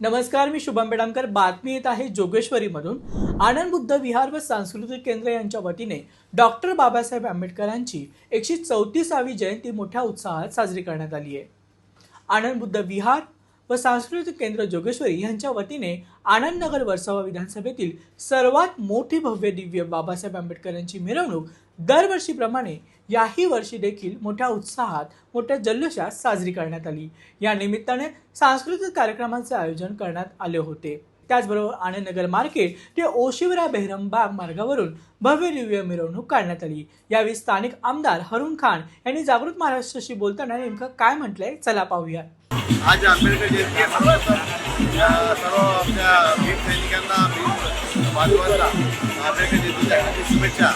नमस्कार मी शुभम बेडामकर. बातमी येत आहे जोगेश्वरीमधून. आनंद बुद्ध विहार व सांस्कृतिक केंद्र यांच्या वतीने डॉक्टर बाबासाहेब आंबेडकरांची एकशे चौतीसावी जयंती मोठ्या उत्साहात साजरी करण्यात आली आहे. आनंद बुद्ध विहार व सांस्कृतिक केंद्र जोगेश्वरी यांच्या वतीने आनंदनगर वर्सोवा विधानसभेतील सर्वात मोठी भव्य दिव्य बाबासाहेब आंबेडकरांची मिरवणूक दरवर्षीप्रमाणे याही वर्षी देखील मोठ्या उत्साहात मोठ्या जल्लोषात साजरी करण्यात आली. या निमित्ताने सांस्कृतिक कार्यक्रमांचे आयोजन करण्यात आले होते. त्याचबरोबर आनंदनगर मार्केट ते ओशिवरा बेहरम बाग मार्गावरून भव्य दिव्य मिरवणूक काढण्यात आली. यावेळी स्थानिक आमदार हरुण खान यांनी जागृत महाराष्ट्राशी बोलताना नेमकं काय म्हटलंय? चला पाहूया आज आंबेडकर जयंती आहे. सर्वप्रथम या सर्व आपल्या वीर सैनिकांना वीर बांधवांना आंबेडकर जयंतीच्या हार्दिक शुभेच्छा.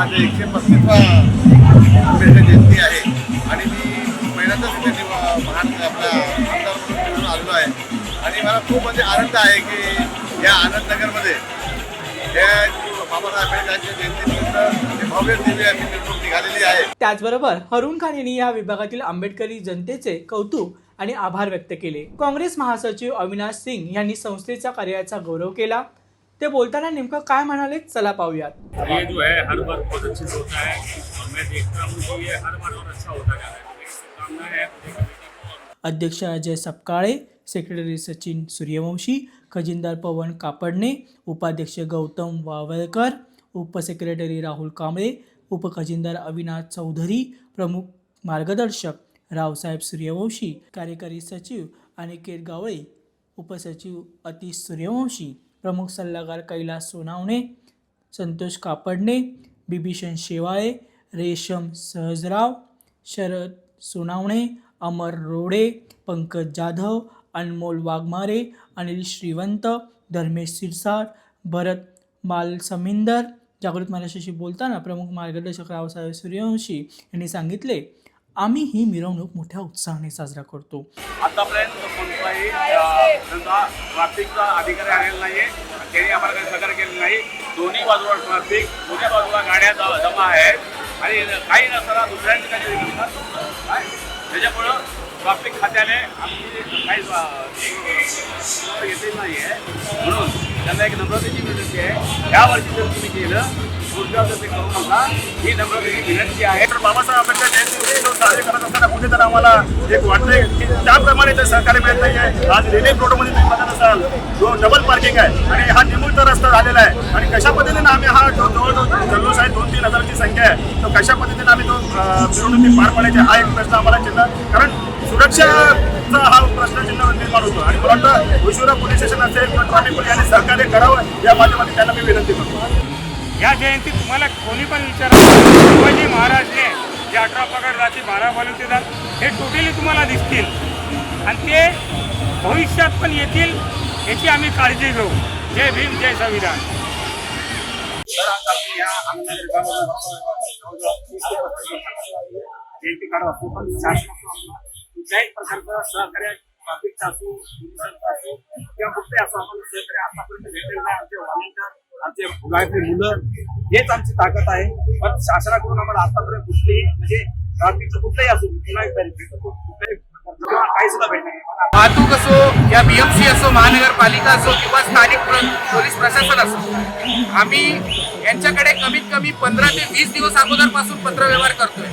आज एकशे पस्तीसवा आंबेडकर जयंती आहे आणि मी पहिल्यांदाच इथे महान आपल्या आमदार म्हणून आलेलो आहे. आणि मला खूप म्हणजे आनंद आहे की या आनंदनगरमध्ये या त्याचबरोबर हरुण खान यांनी या विभागातील आंबेडकरी जनतेचे कौतुक आणि आभार व्यक्त केले. काँग्रेस महासचिव अविनाश सिंग यांनी संस्थेच्या कार्याचा गौरव केला. ते बोलताना नेमकं काय म्हणाले चला पाहूयात. ये जो है हर बार बहुत अच्छे से होता है और मैं देखता हूँ कि ये हर बार और अच्छा होता जा रहा है। मेरी शुभकामना है पूरी कमेटी को। अध्यक्ष अजय सपकाळे सेक्रेटरी सचिन सूर्यवंशी खजिनदार पवन कापडणे उपाध्यक्ष गौतम वावळकर उपसेक्रेटरी राहुल कांबळे उपखजिनदार अविनाश चौधरी प्रमुख मार्गदर्शक रावसाहेब सूर्यवंशी कार्यकारी सचिव अनिकेत गावळे उपसचिव अतिश सूर्यवंशी प्रमुख सल्लागार कैलास सोनावणे संतोष कापडणे बिभीषण शेवाळे रेशम सहजराव शरद सोनावणे अमर रोडे पंकज जाधव अनमोल वाघमारे अनिल श्रीवंत धर्मेश सिरसाट भरत मालसमिंदर. जागृत महाराष्ट्राशी बोलताना प्रमुख मार्गदर्शक रावसाहेब सूर्यवंशी यांनी सांगितले आम्ही ही मिरवणूक मोठ्या उत्साहाने साजरा करतो. आतापर्यंत कोणताही ट्रॅफिकचा अधिकारी आलेला नाही आहे त्यांनी आम्हाला काही सहकार्य केलेलं नाही. दोन्ही बाजूला ट्रॅफिक दोन्ही बाजूला गाड्या जमा आहेत. आणि काही नसताना दुसऱ्यांनी काहीतरी काय? त्याच्यामुळं ट्रॅफिक खात्याने आमची काही अ, नाही आहे म्हणून त्यांना एक नम्रतेची विनंती आहे. यावर्षी जर तुम्ही केलं ते करू नका ही नम्रतेची विनंती आहे तर बाबासाहेब आंबेडकर जयंती जो साजरी करत असताना कुठेतरी आम्हाला एक वाटतंय की त्याप्रमाणे ते सहकार्य मिळत नाही आहे आज रिलीफ रोडमध्ये तुम्ही बघत असाल जो डबल पार्किंग आहे आणि हा निमुळता रस्ता झालेला आहे. आणि कशा पद्धतीने आम्ही हा जो जवळजवळ जल्लोष आहे दोन तीन हजाराची संख्या आहे तो कशा पद्धतीने आम्ही तो अं, मिरवणुकी पार पाडायचे हा एक प्रश्न आम्हाला चिन्ह कारण सुरक्षाचा हा प्रश्न चिन्ह निर्माण होतो. आणि मला वाटतं उशिरा पोलीस स्टेशन असेल किंवा ट्रॉफिक पोलीस यांनी सहकार्य करावं या माध्यमातून त्यांना मी विनंती करतो. या जयंतीत तुम्हाला कोणी पण विचारा. शिवाजी महाराजने जे अठरा पगड जाती बारा बनवतेदार हे टोटली तुम्हाला दिसतील. आणि ते भविष्यात पण येतील याची आम्ही काळजी घेऊ. जय भीम जय संविधान. तर कुठल्याही प्रकारचं सहकार्य ट्रॅफिकचं असो असो किंवा कुठे असो आपण सहकार्य आतापर्यंत भेटलेलं नाही. आमचे व्हॉलेंटियर आमचे मुलायचे मुलं हेच आमची ताकद आहे. पण शासनाकडून आम्हाला आतापर्यंत कुठलीही म्हणजे ट्रॅफिकचं कुठलंही असो कुठलाही बेनिफिट असो काही सुद्धा वाहतूक असो या बीएमसी असो महानगरपालिका असो किंवा स्थानिक पोलीस प्रशासन असो आम्ही यांच्याकडे कमीत कमी पंधरा ते वीस दिवस अगोदरपासून पत्रव्यवहार करतोय.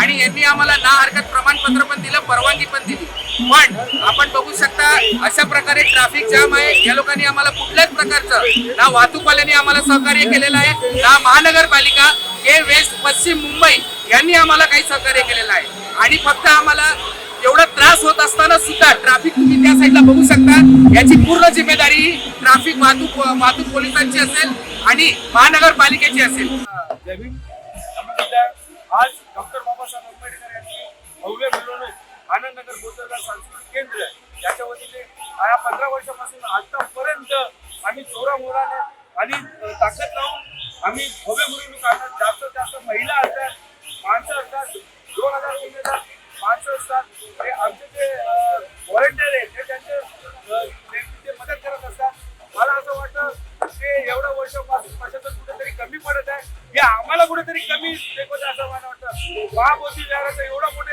आणि यांनी आम्हाला ना हरकत प्रमाणपत्र पण दिलं परवानगी पण दिली. पण आपण बघू ट्रॅफिक जाम आहे. या लोकांनी आम्हाला कुठल्याच प्रकारचं ना वाहतूकवाल्यांनी आम्हाला सहकार्य केलेलं आहे ना महानगरपालिका के वेस्ट पश्चिम मुंबई यांनी आम्हाला काही सहकार्य केलेलं आहे. आणि फक्त आम्हाला एवढा त्रास होत असताना सुद्धा ट्रॅफिक तुम्ही त्या साईडला बघू शकता. याची पूर्ण जिम्मेदारी ट्रॅफिक वाहतूक वाहतूक पोलिसांची असेल आणि महानगरपालिकेची असेल. आज डॉक्टर बाबासाहेब आंबेडकर यांची भव्य मिरवणूक आनंदनगर बोधनगर सांस्कृतिक केंद्र याच्या वतीने या पंधरा वर्षापासून आतापर्यंत आम्ही जोरामोराने आणि ताकद लावून आम्ही भव्य मिरवणूक आणतात जास्त जास्त महिला असतात माणसं असतात दोन हजार तीन हजार माणसं असतात. आणि आमचे जे व्हॉलेंटियर आहेत ते त्यांचे मदत करत असतात. मला असं वाटतं ते एवढं वर्षापासून प्रशासन कुठेतरी कमी पडत आहे. हे आम्हाला कुठेतरी कमी देखवत असं मला वाटतं. महाबोधी विहाराचं एवढं मोठे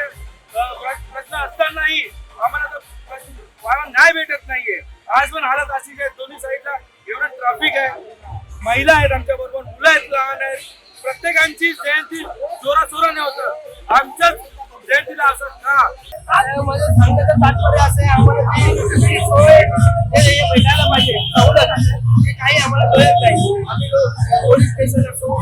नाशिक पण आहे दोन्ही साईडला एवढं ट्रॅफिक आहे. महिला आहेत आमच्या बरोबर मुलं आहेत लहान आहेत. प्रत्येकांची जयंती जोरा जोराने होत. आमच्याच जयंतीला असत का? माझं सांगण्याचं तात्पर्य असं आहे आम्हाला भेटायला पाहिजे काही आम्हाला कळत नाही आम्ही पोलीस स्टेशन असो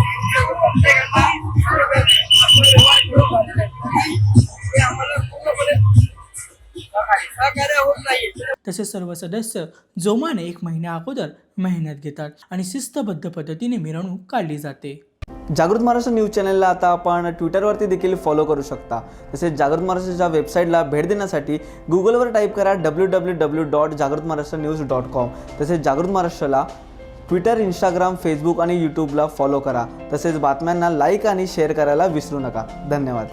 तसेच सर्व सदस्य जोमाने एक महिन्या अगोदर मेहनत घेतात आणि शिस्तबद्ध पद्धतीने मिरवणूक काढली जाते. जागृत महाराष्ट्र न्यूज चॅनलला आता आपण ट्विटरवरती देखील फॉलो करू शकता. तसेच जागृत महाराष्ट्राच्या वेबसाईटला भेट देण्यासाठी गुगलवर टाईप करा डब्ल्यू डब्ल्यू डब्ल्यू डॉट जागृत महाराष्ट्र न्यूज डॉट कॉम तसेच जागृत महाराष्ट्राला ट्विटर इंस्टाग्राम फेसबुक आणि यूट्यूबला फॉलो करा. तसेच बातम्यांना लाईक आणि शेअर करायला विसरू नका. धन्यवाद.